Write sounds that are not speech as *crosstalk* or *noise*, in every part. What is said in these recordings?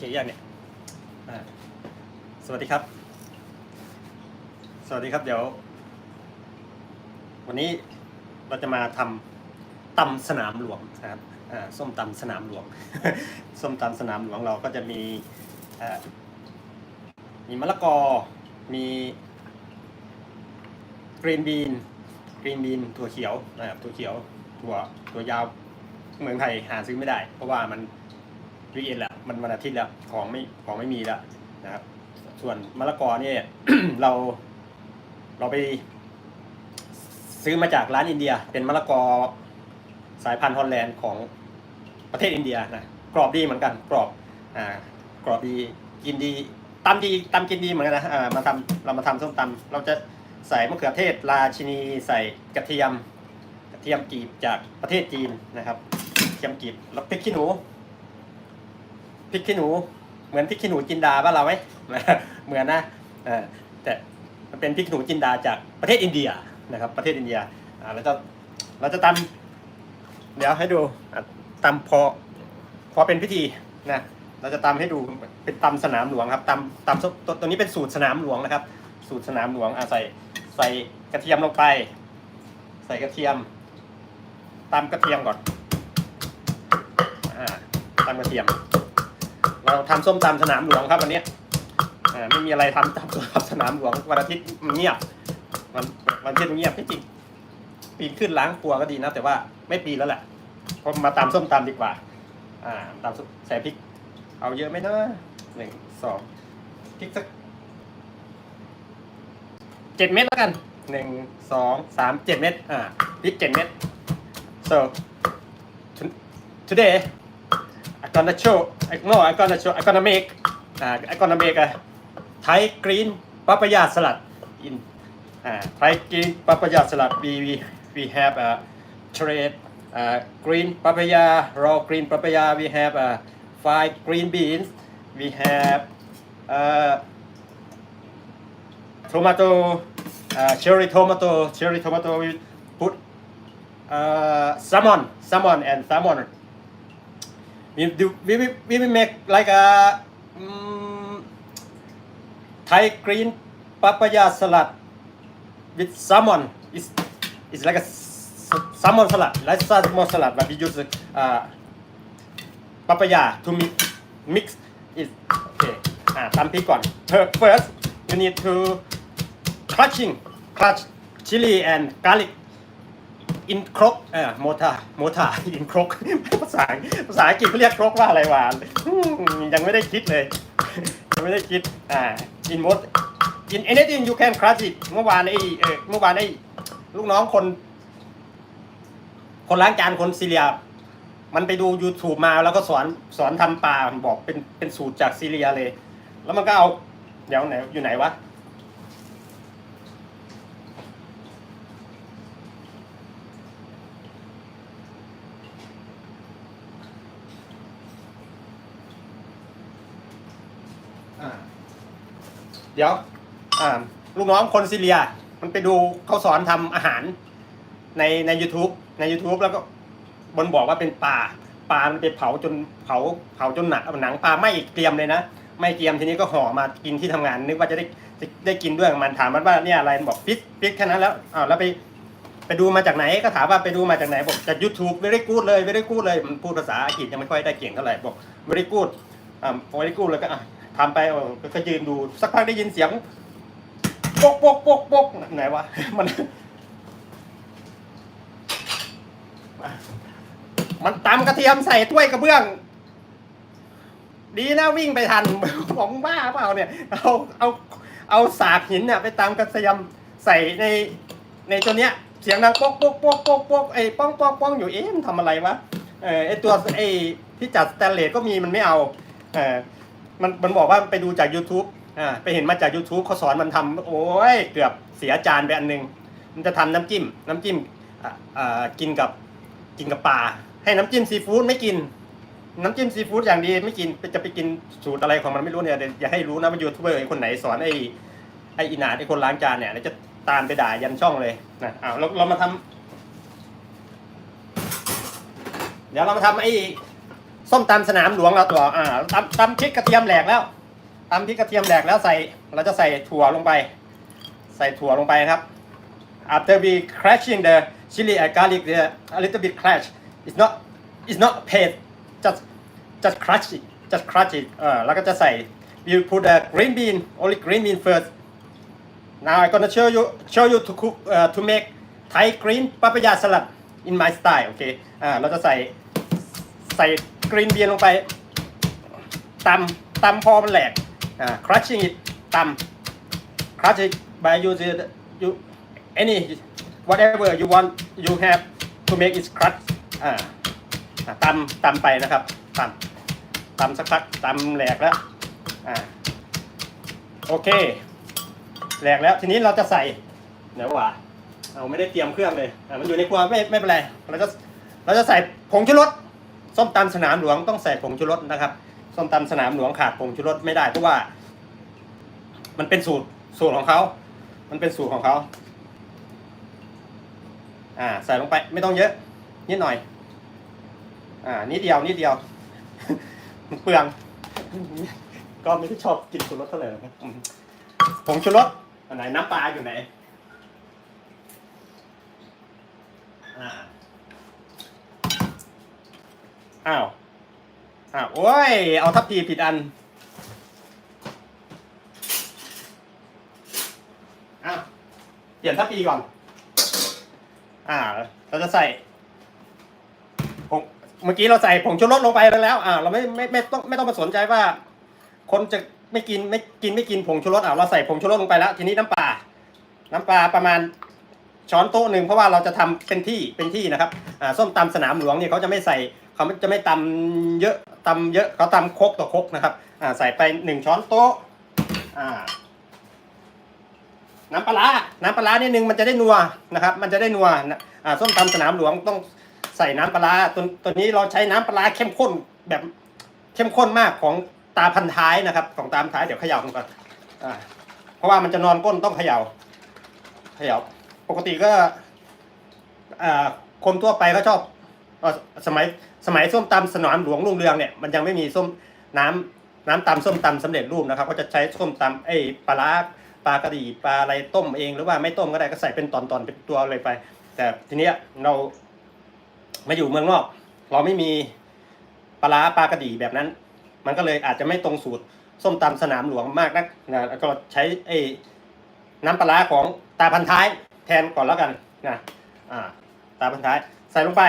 เคยังเนี่ยสวัสดีครับ สวัสดีครับ เดี๋ยว วันนี้เราจะมาทำตำสนามหลวงนะครับอ่าส้มตำสนามหลวง ส้มตำสนามหลวงเราก็จะมีมีมะละกอ มีกรีนบีน กรีนบีนถั่วเขียวนะครับถั่วเขียว ถั่วถั่วยาว เมืองไทยหาซื้อไม่ได้ เพราะว่ามันวีเอ็นแหละ มันวันอาทิตย์แล้วของไม่ของไม่มีแล้วนะครับ ส่วนมะละกอเนี่ย เราเราไป ซื้อมาจากร้านอินเดีย เป็นมะละกอสายพันธุ์ฮอลแลนด์ของประเทศอินเดียนะกรอบดีเหมือนกัน กรอบอ่ากรอบดีกินดีตำดีตำกินดีเหมือนกันนะอ่ามาทำเรามาทำส้มตำเราจะใส่มะเขือเทศราชินีใส่กระเทียมกระเทียมกรีบจากประเทศจีนนะครับกระเทียมกรีบแล้วพริกขี้หนู พริกขี้หนู เหมือนพริกขี้หนูจินดาบ้านเราไหมเหมือนนะแต่มันเป็นพริกขี้หนูจินดาจากประเทศอินเดียนะครับ ประเทศอินเดียเราจะเราจะตำเดี๋ยวให้ดูตำพอพอเป็นพิธีนะเราจะตำให้ดูเป็นตำสนามหลวงครับตำตำตัวตัวนี้เป็นสูตรสนามหลวงนะครับ สูตรสนามหลวงอะใส่ใส่กระเทียมลงไป ใส่กระเทียมตำกระเทียมก่อนอ่าตำกระเทียม เราทำส้มตำสนามหลวงครับวันนี้ไม่มีอะไรทำตำส้มตำสนามหลวงวันอาทิตย์เงียบวันวันอาทิตย์มันเงียบที่จริงปีนขึ้นล้างครัวก็ดีนะ แต่ว่าไม่ปีนแล้วแหละเพราะมาตำส้มตำดีกว่า อ่าตำส้มใส่พริก เอาเยอะไหมนะหนึ่งสองพริกสักเจ็ดเม็ดแล้วกันหนึ่งสองสามเจ็ดเม็ดอ่าพริกเจ็ดเม็ด so to- today I gonna show I no I gonna show I gonna make uh, I gonna make a Thai green papaya salad in uh, Thai green papaya salad we we we have a trade uh, green papaya raw green papaya we have uh, five green beans we have uh, tomato uh, cherry tomato cherry tomato we put uh, salmon salmon and salmon we do we will we make like a um, Thai green papaya salad with salmon. It's it's like a salmon salad, like salmon salad, but we use uh, papaya to mix mix it. Okay. อ่าตำพริกก่อน First you need to crushing crush chili and garlic อินครกเออโมทาโมทาอินครกภาษาภาษาอังกฤษเขาเรียกครกว่าอะไรวะอืมยังไม่ได้คิดเลย ยังไม่ได้คิดอ่าอินโมทอิน anything you can crush it เมื่อวานไอ้เออเมื่อวานไอ้ลูกน้องคน คนล้างจานคนซีเรีย มันไปดู YouTube มาแล้วก็สอนสอนทำปลาบอกเป็นเป็นสูตรจากซีเรียเลย แล้วมันก็เอา เดี๋ยวไหนอยู่ไหนวะ เดี๋ยวอ่าลูกน้องคนซีเรีย มันไปดูเขาสอนทำอาหารในใน u t u b e ใน YouTube แล้วก็บนบอกว่าเป็นปลาปลา มันไปเผาจนเผาเผาจนหนักหนังปลาไม่เกรียมเลยนะ ไม่เกรียมทีนี้ก็ห่อมากินที่ทำงานนึกว่าจะได้จะได้กินด้วยมันถามมันว่าเนี่ยอะไรมันบอกพิกพิกแค่นั้นแล้วอ้าวแล้วไปไปดูมาจากไหนก็ถามว่าไปดูมาจากไหนบอกจาก YouTube very good เลย very good เลยมันพูดภาษาอังกฤษยังไม่ค่อยได้เก่งเท่าไหร่บอก very good อ่า very good แล้วก็อะ ทำไปเออก็ยืนดูสักพักได้ยินเสียงปกปกปกปกไหนวะมัน มันตำกระเทียมใส่ถ้วยกระเบื้อง ดีนะวิ่งไปทันผมบ้าเปล่าเนี่ย เอาเอาเอาสากหินเนี่ยไปตำกระเทียมใส่ในในตัวเนี้ยเสียงดังป๊อกป๊อกป๊อกป๊อกป๊อกไอ้ป้องป้องป้องอยู่เอ๊ะมันทำอะไรวะเออไอ้ตัวไอ้ที่จัดสแตนเลสก็มีมันไม่เอาเออ มันมันบอกว่าไปดูจาก YouTube อ่าไปเห็นมาจาก YouTube เขาสอนมันทำโอ้ยเกือบเสียจานไปอันหนึง มันจะทำน้ำจิ้ม น้ำจิ้มอ่าอ่ากินกับกินกับปลาให้น้ำจิ้มซีฟู้ดไม่กิน น้ำจิ้มซีฟู้ดอย่างดีไม่กินจะไปกินสูตรอะไรของมันไม่รู้เนี่ยเดี๋ยวอย่าให้รู้นะว่ายูทูบเบอร์ไอ้คนไหนสอนไอ้ไอ้อีหนาไอ้คนล้างจานเนี่ยเดี๋ยวจะตามไปด่ายันช่องเลยนะอ้าวเราเรามาทำเดี๋ยวเรามาทำไอ้ ส้มตำสนามหลวงเราตัวอ่าตำตำพริกกระเทียมแหลกแล้วตำพริกกระเทียมแหลกแล้วใส่ เราจะใส่ถั่วลงไป ใส่ถั่วลงไปครับ after we crashing the chili and garlic the a little bit crash it's not it's not paste just just crush it just crush it เออแล้วก็จะใส่ we put the green bean only green bean first now I'm gonna show you show you to cook uh, to make Thai green papaya salad in my style โอเคอ่าเราจะใส่ ใส่ green bean ลงไปตำตำพอมันแหลกอ่า crushing it ตำ crush it by using the- you any whatever you want you have to make it crush อ่าตำตำไปนะครับตำตำสักพักตำแหลกแล้วอ่าโอเค แหลกแล้วทีนี้เราจะใส่เนื้อหวาเอาไม่ได้เตรียมเครื่องเลยมันอยู่ในครัวไม่ไม่เป็นไรเราจะเราจะใส่ผงชูรส ส้มตำสนามหลวงต้องใส่ผงชูรสนะครับ ส้มตำสนามหลวงขาดผงชูรสไม่ได้เพราะว่า มันเป็นสูตรสูตรของเขา มันเป็นสูตรของเขา อ่า ใส่ลงไปไม่ต้องเยอะนิดหน่อย อ่า นิดเดียวนิดเดียวมันเปลือง ก็ไม่ได้ชอบกินชูรสเท่าไหร่นะครับอืมผงชูรสอันไหนน้ำปลาอยู่ไหน อ่า อ้าว อ้าว โอ้ย เอาทัพพีผิดอัน อ้าว เปลี่ยนทัพพีก่อน อ่า เราจะใส่ผงเมื่อกี้เราใส่ผงชูรสลงไปแล้ว อ่า เราไม่ไม่ไม่ต้องไม่ต้องมาสนใจว่า คนจะไม่กินไม่กินไม่กินผงชูรสอะเราใส่ผงชูรสลงไปแล้ว ทีนี้น้ำปลา น้ำปลาประมาณช้อนโต๊ะหนึ่งเพราะว่าเราจะทำเป็นที่เป็นที่นะครับ อ่าส้มตำสนามหลวงเนี่ยเขาจะไม่ใส่ เขาจะไม่ตำเยอะตำเยอะเขาตำครกต่อครกนะครับ อ่า ใส่ไปหนึ่งช้อนโต๊ะ อ่า น้ำปลาน้ำปลาร้านิดนึงมันจะได้นัวนะครับ มันจะได้นัวอ่าส้มตำสนามหลวงต้องใส่น้ำปลาตัวตัวนี้เราใช้น้ำปลาเข้มข้นแบบเข้มข้นมากของตาพันท้ายนะครับ ของตาพันท้ายเดี๋ยวเขย่ากันก่อนอ่าเพราะว่ามันจะนอนก้นต้องเขย่าเขย่าปกติก็อ่าคนทั่วไปเขาชอบอ่อสมัย สมัยส้มตำสนามหลวงรุ่งเรืองเนี่ยมันยังไม่มีส้มน้ำน้ำตำส้มตำสำเร็จรูปนะครับ ก็จะใช้ส้มตำไอ้ปลาร้าปลากระดีปลาอะไรต้มเองหรือว่าไม่ต้มก็ได้ก็ใส่เป็นตอนๆเป็นตัวเลยไป แต่ทีเนี้ยเรามาอยู่เมืองนอก เราไม่มีปลาร้าปลากระดีแบบนั้น มันก็เลยอาจจะไม่ตรงสูตรส้มตำสนามหลวงมากนักนะก็ใช้ไอ้น้ำปลาร้าของตาพันท้ายแทนก่อนแล้วกันนะอ่าตาพันท้ายใส่ลงไป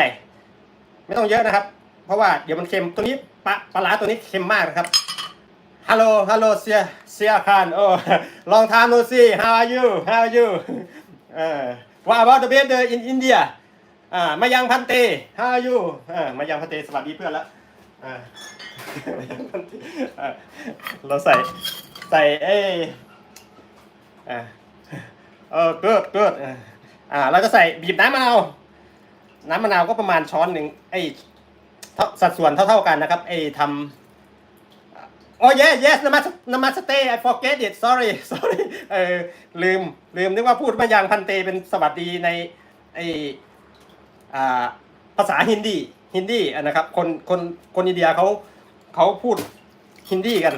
ไม่ต้องเยอะนะครับ เพราะว่าเดี๋ยวมันเค็มตัวนี้ปลาปลาร้าตัวนี้เค็มมากนะครับฮัลโหลฮัลโหลเซียเซียคานโอ้ลองทานดูสิ how are you how are you เออ what about the weather in India อ่ามายังพันเต how are you เออมายังพันเตสวัสดีเพื่อนละอ่าเราใส่ใส่เออ่าเออ good good อ่าอ่าเราจะใส่บีบน้ำมะนาว น้ำมะนาวก็ประมาณช้อนหนึ่งไอสัดส่วนเท่าๆกันนะครับไอทำโอ้ yes yes นามานามาสเต I forget it sorry sorry เออลืมลืมนึกว่าพูดมาอย่างพันเตเป็นสวัสดีในไออ่าภาษาฮินดีฮินดีนะครับคนคนคนอินเดียเขาเขาพูดฮินดีกัน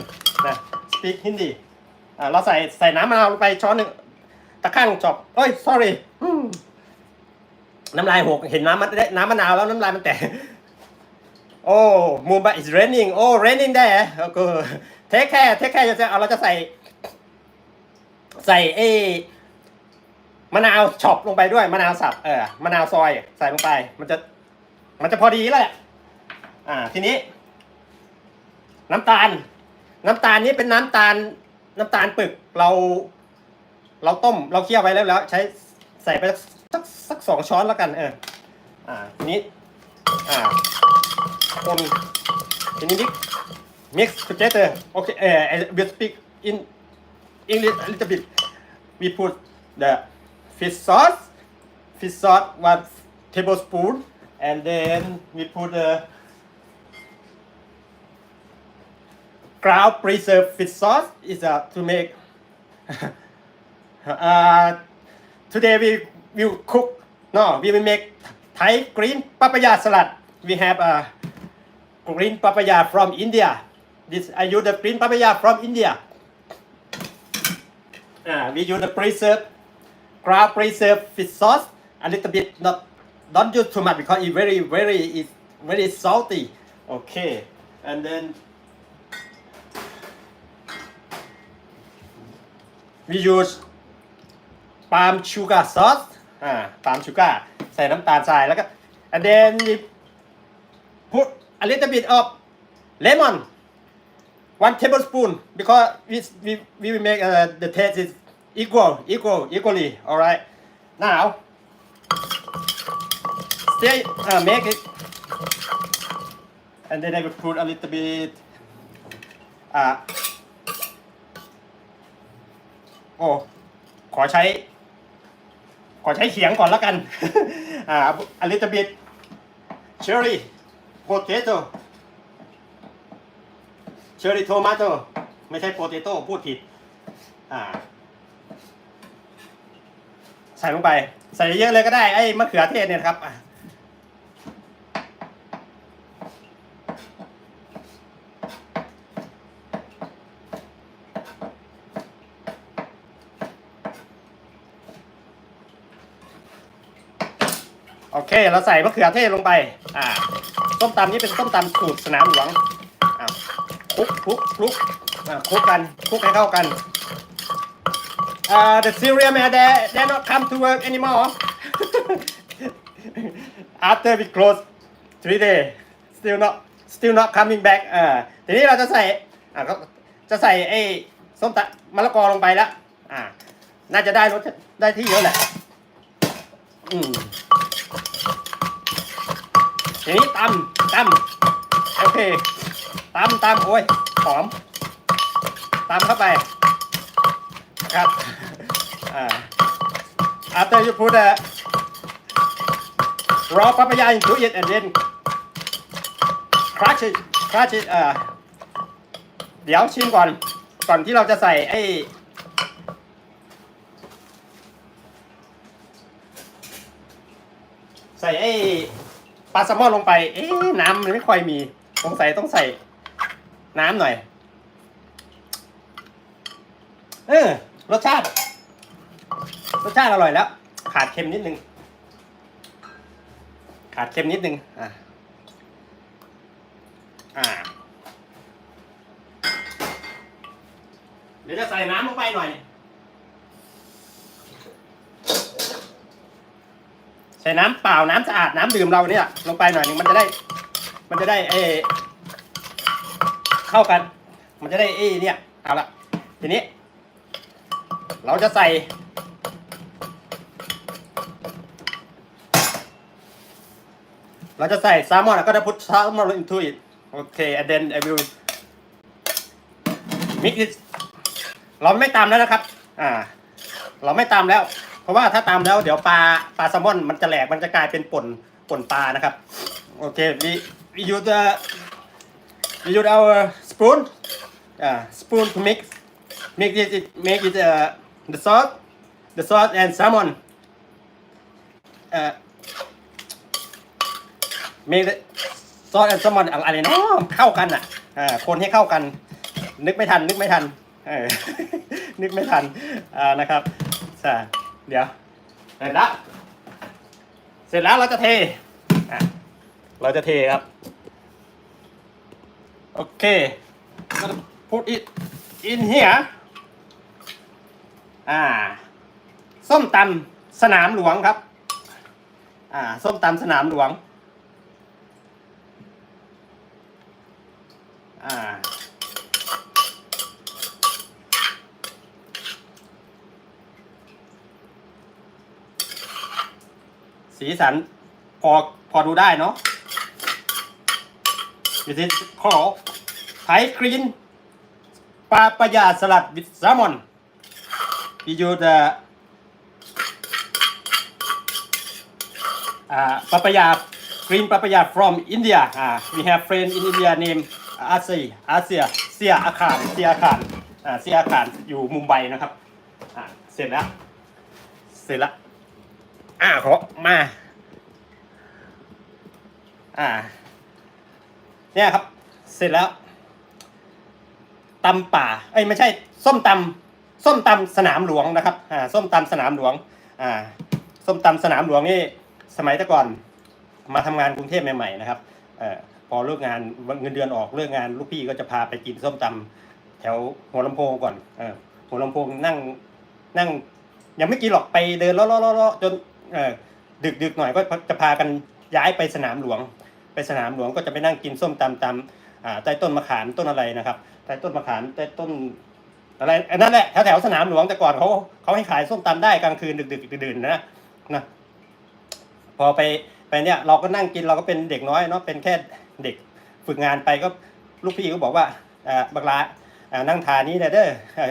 นะ speak ฮินดีอ่าเราใส่ใส่น้ำมะนาวลงไปช้อนหนึ่งตะข้างจบโอ้ย sorry น้ำลายหกเห็นน้ำมันน้ำมะนาวแล้วน้ำลายมันแตกโอ้มูบ is raining โอ้ raining there แล้วก็เทคแค่เทคแค่จะเอาเราจะใส่ ใส่เอมะนาวช็อปลงไปด้วยมะนาวสับเออมะนาวซอย ใส่ลงไป มันจะ มันจะพอดีแล้วแหละ อ่า ทีนี้ น้ำตาล น้ำตาลนี้เป็นน้ำตาล น้ำตาลปึกเรา เราต้มเราเคี่ยวไว้แล้วแล้ว ใช้ใส่ไป สักสักสองช้อนแล้วกัน เออ อ่าทีนี้ อ่า คนทีนี้ mix mix together okay uh, I will speak in English a little bit we put the fish sauce fish sauce one tablespoon and then we put the ground preserved fish sauce is uh, to make *laughs* uh, today we will cook. No we will make Thai green papaya salad. We have a green papaya from India. This I use the green papaya from India. Uh, we use the preserved ground preserved fish sauce. A little bit not don't use too much because it very very is very salty. Okay and then we use palm sugar sauce อ่า palm sugar ใส่น้ำตาลทรายแล้วก็ and then we put a little bit of lemon one tablespoon because we we we will make uh, the taste is equal equal equally all right now still uh, make it and then I will put a little bit uh โอ้ขอใช้ ขอใช้เขียงก่อนแล้วกันอ่า a little bit cherry potato cherry tomato ไม่ใช่โพเตโต้พูดผิดอ่าใส่ลงไป ใส่เยอะเลยก็ได้ไอ้มะเขือเทศเนี่ยครับ เคเราใส่มะเขือเทศลงไป อ่าส้มตำนี้เป็นส้มตำสูตรสนามหลวงอ่าคลุกคลุกคลุกอ่าคลุกกันคลุกให้เข้ากัน uh, the Syrian man they they not come to work anymore after we close three day still not still not coming back เออทีนี้เราจะใส่อ่าก็จะใส่ไอ้ส้มตำมะละกอลงไปแล้วอ่าน่าจะได้รสได้ที่เยอะแหละอืม ทีนี้ตำตำโอเคตำตำโอ้ยหอมตำเข้าไปครับอ่า after you put a raw papaya into it and then crush it crush it อ่าเดี๋ยวชิมก่อน ก่อนที่เราจะใส่ไอ้ใส่ไอ้ ปลาแซลมอนลงไป เอ๊ะน้ำมันไม่ค่อยมี สงสัยต้องใส่น้ำหน่อย เออ รสชาติ รสชาติอร่อยแล้ว ขาดเค็มนิดนึง ขาดเค็มนิดนึง อะ อ่า เดี๋ยวจะใส่น้ำลงไปหน่อย ใส่น้ำเปล่าน้ำสะอาดน้ำดื่มเราเนี่ยลงไปหน่อยหนึงมันจะได้ มันจะได้เออเข้ากัน มันจะได้เอเนี่ยเอาละทีนี้ เราจะใส่เราจะใส่แซลมอนก็จะพุทซลมอน into it โอเค and then I will mix it เราไม่ตามแล้วนะครับ อ่า เราไม่ตามแล้ว เพราะว่าถ้าตามแล้วเดี๋ยวปลาปลาแซลมอนมันจะแหลกมันจะกลายเป็นป่นป่นปลานะครับ โอเค we we use the we use our spoon อ่า spoon to mix make it it- make it uh, the sauce the sauce and salmon uh, make the sauce and salmon อะไรเนาะเข้ากันอะอ่าคนให้เข้ากัน นึกไม่ทัน นึกไม่ทันเออนึกไม่ทันอ่านะครับอ่า เดี๋ยว เสร็จแล้ว เสร็จแล้วเราจะเทอะเราจะเทครับ โอเค put it in here อ่า ส้มตำสนามหลวงครับ อ่า ส้มตำสนามหลวง อ่า สีสันพอพอดูได้เนาะวิธีขอไทยกรีนปลาปลายาสลัดวิซามอน We use the uh, papaya green papaya from India uh, we have friend in India name อาเซียอาเซียเซียอาคารเซียอาคารอ่าเซียอาคารอยู่มุมไบนะครับอ่าเสร็จแล้ว เสร็จแล้ว อ่าขอมา อ่า เนี่ยครับ เสร็จแล้วตำป่า เอ้ยไม่ใช่ ส้มตำส้มตำสนามหลวงนะครับ อ่า ส้มตำสนามหลวง อ่า ส้มตำสนามหลวงนี่ สมัยแต่ก่อน มาทำงานกรุงเทพใหม่ๆนะครับ เอ่อพอเลิกงานเงินเดือนออกเลิกงานลูกพี่ก็จะพาไปกินส้มตำแถวหัวลำโพงก่อน เออหัวลำโพงนั่งนั่งยังไม่กินหรอกไปเดินล้อๆๆจน ดึกดึกหน่อยก็จะพากันย้ายไปสนามหลวง ไปสนามหลวงก็จะไปนั่งกินส้มตำตำใต้ต้นมะขามต้นอะไรนะครับใต้ต้นมะขามใต้ต้นอะไรอันนั้นแหละแถวแถวสนามหลวงแต่ก่อนเขาเขาให้ขายส้มตำได้กลางคืนดึกดึกดื่นนะนะพอไปไปเนี่ยเราก็นั่งกินเราก็เป็นเด็กน้อยเนาะเป็นแค่เด็กฝึกงานไปก็ลูกพี่ก็บอกว่าบักลาอ่านั่งทานนี้เด้อ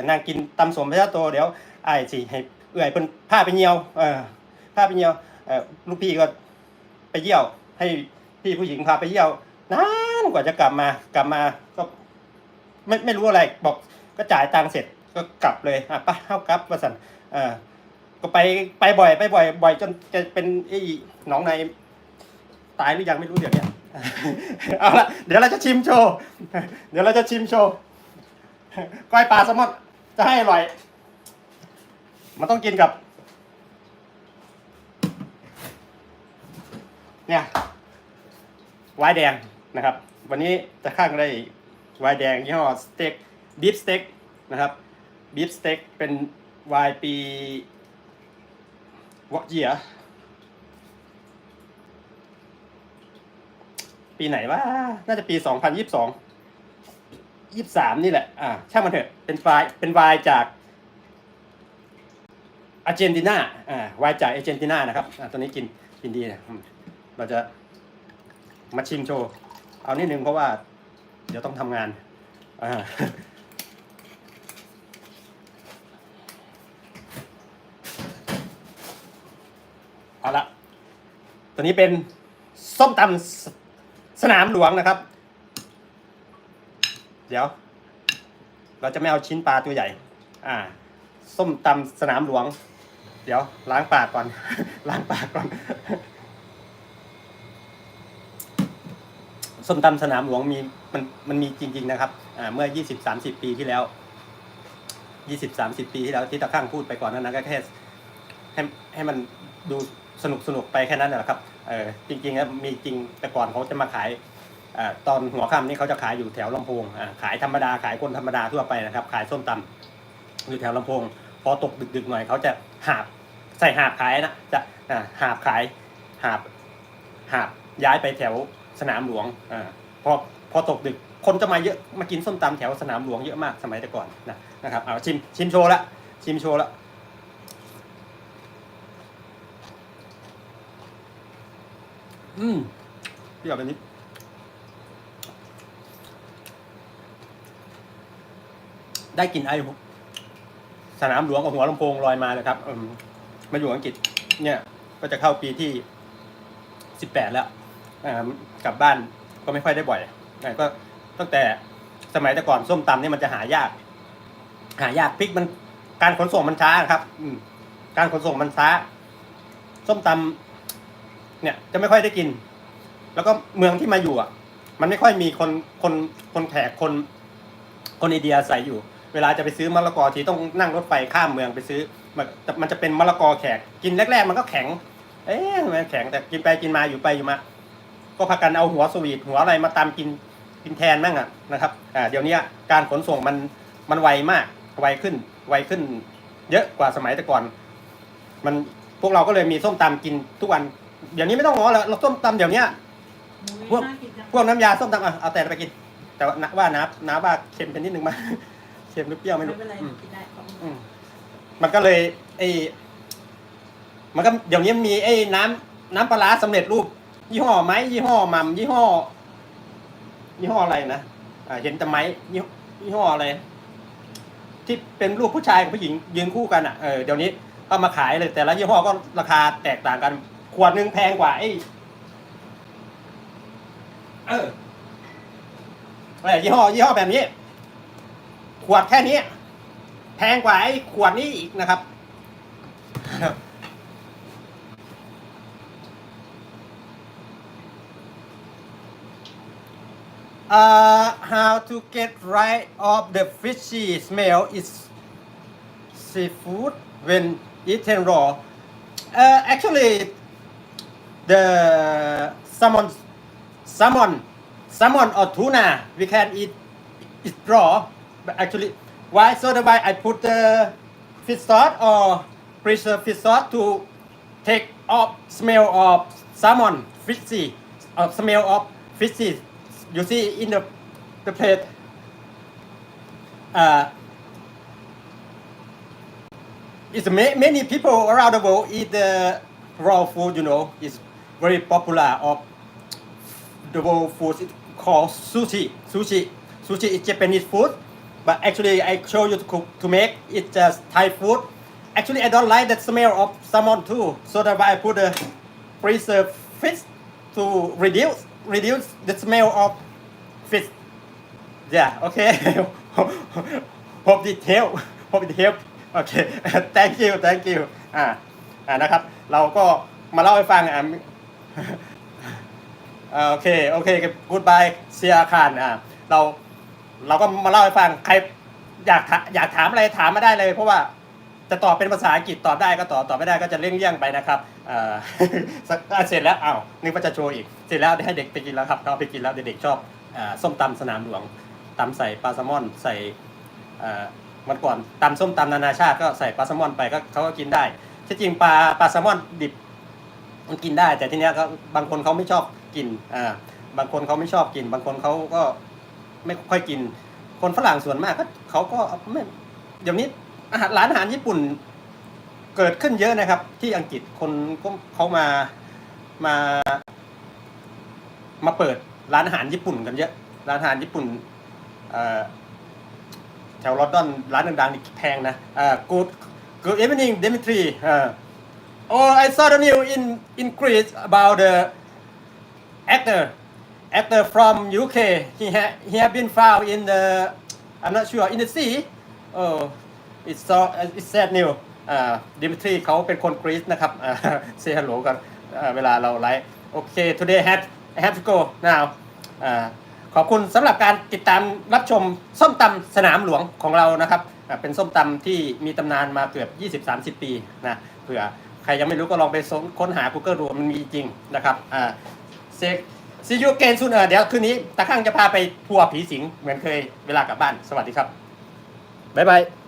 นั่งกินตำสมพระเจ้าโตเดี๋ยวไอ้สิให้เอื่อยเป็นผ้าไปเหี่ยวเออ ผ้าไปเหี่ยวลูกพี่ก็ไปเยี่ยว ให้พี่ผู้หญิงพาไปเยี่ยวนานกว่าจะกลับมากลับมาก็ไม่ไม่รู้อะไรบอกก็จ่ายตังค์เสร็จก็กลับเลยอะไปเข้ากลับมาสั่นเออก็ไปไปบ่อยไปบ่อย บ่อยจนจะเป็นไอ้หนองในตายหรือยังไม่รู้เดี๋ยวนี้เอาละเดี๋ยวเราจะชิมโชว์เดี๋ยวเราจะชิมโชว์ก้อยปลาแซลมอนจะให้อร่อย มันต้องกินกับ เนี่ยไวน์แดงนะครับ วันนี้จะข้างได้ไวน์แดงยี่ห้อสเต็กบีฟสเต็กนะครับบีฟสเต็กเป็นไวน์ปีวอกเยียปีไหนวะน่าจะปี 2022 23 นี่แหละ อ่า ช่างมันเถอะ เป็นไวน์เป็นไวน์จากอาร์เจนตินา อ่าไวน์จากอาร์เจนตินานะครับ อ่า ตัวนี้กิน กินดีนะ เราจะมาชิมโชว์ เอานิดนึงเพราะว่า เดี๋ยวต้องทำงานอ่าเอาละตัวนี้เป็นส้มตำสสนามหลวงนะครับ เดี๋ยว เราจะไม่เอาชิ้นปลาตัวใหญ่ อ่า ส้มตำสนามหลวง เดี๋ยวล้างปากก่อน ล้างปากก่อน ส้มตำสนามหลวงมีมันมันมีจริง ๆนะครับอ่าเมื่อยี่สิบสามสิบปีที่แล้วยี่สิบสามสิบปีที่แล้วที่ตะข้างพูดไปก่อนนั้นนะก็แค่ให้ให้มันดูสนุกสนุกไปแค่นั้นแหละครับเออจริงๆแล้วมีจริงแต่ก่อนเขาจะมาขายอตอนหัวค่ำนี่เขาจะขายอยู่แถวลำโพงขายธรรมดาขายคนธรรมดาทั่วไปนะครับ ขายส้มตำอยู่แถวลำโพงพอตกดึกๆหน่อยเขาจะหาบใส่หาบขายนะจะหาบขายหาบหาบย้ายไปแถว สนามหลวงอ่าพอพอตกดึกคนจะมาเยอะมากินส้มตำแถวสนามหลวงเยอะมากสมัยแต่ก่อนนะนะครับเอาชิมชิมโชว์ละชิมโชว์ละอืมเปรี้ยวไปนิดได้กลินไอสนามหลวงกับหัวลำโพงลอยมาเลยครับมมาอยู่อังกฤษ เนี่ย ก็จะเข้าปีที่สิบแปดแล้ว กลับบ้านก็ไม่ค่อยได้บ่อยก็ตั้งแต่สมัยแต่ก่อนส้มตำนี่มันจะหายาก หายากพริกมันการขนส่งมันช้าครับ อืการขนส่งมันช้า ส้มตำเนี่ย จะไม่ค่อยได้กิน แล้วก็เมืองที่มาอยู่อะ มันไม่ค่อยมีคนคนคนแขกคนคนอินเดียอาศัยอยู่ เวลาจะไปซื้อมะละกอทีต้องนั่งรถไฟข้ามเมืองไปซื้อ มันมันจะเป็นมะละกอแขก กินแรก ๆ มันก็แข็ง เอ๊ะมันแข็งแต่กินไปกินมาอยู่ไปอยู่มา ก็พากันเอาหัวสวีทหัวอะไรมาตำกินกินแทนมั่งอะนะครับอ่าเดี๋ยวนี้การขนส่งมันมันไวมากไวขึ้นไวขึ้น เยอะกว่าสมัยแต่ก่อน มันพวกเราก็เลยมีส้มตำกินทุกวันเดี๋ยวนี้ไม่ต้องง้อแล้วเราส้มตำเดี๋ยวนี้พวกพวกน้ำยาส้มตำอะเอาแต่ไปกิน แต่ว่าน้าว่าน้ำน้าว่าเค็มเป็นนิดนึงมาเค็มหรือเปรี้ยวไม่ไม่รู้เป็นไรอืมกินได้ขอบคุณอืมมันก็เลยไอ้มันก็เดี๋ยวนี้มีไอ้น้ำน้ำปลาร้าสำเร็จรูป ยี่ห้อไหมยี่ห้อมัมยี่ห้อ ยี่ห้ออะไรนะอ่าเห็นแต่ไหมยี่ห้อยี่ห้ออะไรที่เป็นรูปผู้ชายกับผู้หญิงยืนคู่กันอะเออเดี๋ยวนี้ก็มาขายเลย แต่ละยี่ห้อก็ราคาแตกต่างกันขวดหนึ่งแพงกว่าไอ้เอออะไรยี่ห้อยี่ห้อแบบนี้ ขวดแค่นี้ แพงกว่าไอ้ขวดนี้อีกนะครับ uh, how to get right of the fishy smell is seafood when eaten raw. Uh, actually, the salmon, salmon, salmon or tuna we can eat it raw. But actually, why? So that why I put the fish sauce or preserved fish sauce to take off smell of salmon, fishy, or smell of fishy. You see in the the plate. Uh, it's ma- many people around the world eat the raw food. You know, it's very popular of the world food is called sushi. Sushi, sushi is Japanese food, but actually I show you to cook to make it just Thai food. Actually, I don't like the smell of salmon too, so that's why I put the preserved fish to reduce reduce the smell of fish. Yeah, okay. Hope it help. Hope it help. Okay. thank you, thank you. อ่าอ่านะครับ เราก็มาเล่าให้ฟังอ่าอ่าโอเค โอเค goodbye เซียคานอ่าเรา เราก็มาเล่าให้ฟัง ใครอยากอยากถามอะไรถามมาได้เลย เพราะว่าจะตอบเป็นภาษาอังกฤษตอบได้ก็ตอบ ตอบไม่ได้ก็จะเลี่ยงเลี่ยงไปนะครับ สักเสร็จแล้วอ้าวนึกว่าจะโชว์อีกเสร็จแล้วให้เด็กไปกินแล้วครับเขาไปกินแล้วเด็กๆชอบอส้มตำสนามหลวงตำใส่ปลาแซลมอนใส่อ่าวันก่อนตำส้มตำนานาชาติก็ใส่ปลาแซลมอนไปก็เขาก็กินได้ที่จริงปลาปลาแซลมอนดิบมันกินได้ แต่ทีเนี้ยก็บางคนเขาไม่ชอบกินอ่าบางคนเขาไม่ชอบกิน บางคนเขาก็ไม่ค่อยกิน คนฝรั่งส่วนมากก็เขาก็ไม่เดี๋ยวนี้อาหารร้านอาหารญี่ปุ่น เกิดขึ้นเยอะนะครับ ที่อังกฤษคนเขามามา มาเปิดร้านอาหารญี่ปุ่นกันเยอะ ร้านอาหารญี่ปุ่นแถวลอนดอนร้านดังๆนี่แพงนะอ่า good good evening Dimitri อ่า Oh, I saw the news in in Greece about the actor actor from UK. He ha he had been found in the I'm not sure in the sea. Oh, it's so it's sad news. ดิมิทรีเขาเป็นคนกรีซนะครับอ่า say hello กันเวลาเราไลฟ์โอเค today have have to go now อ่าขอบคุณสำหรับการติดตามรับชมส้มตำสนามหลวงของเรานะครับเป็นส้มตำที่มีตำนานมาเกือบ 20-30 ปีนะเผื่อใครยังไม่รู้ก็ลองไปค้นหา Google ดูมันมีจริงนะครับอ่าเซซียูเกนซุนเออเดี๋ยวคืนนี้ตาข้างจะพาไปทัวร์ผีสิงเหมือนเคยเวลากลับบ้าน สวัสดีครับ บ๊ายบาย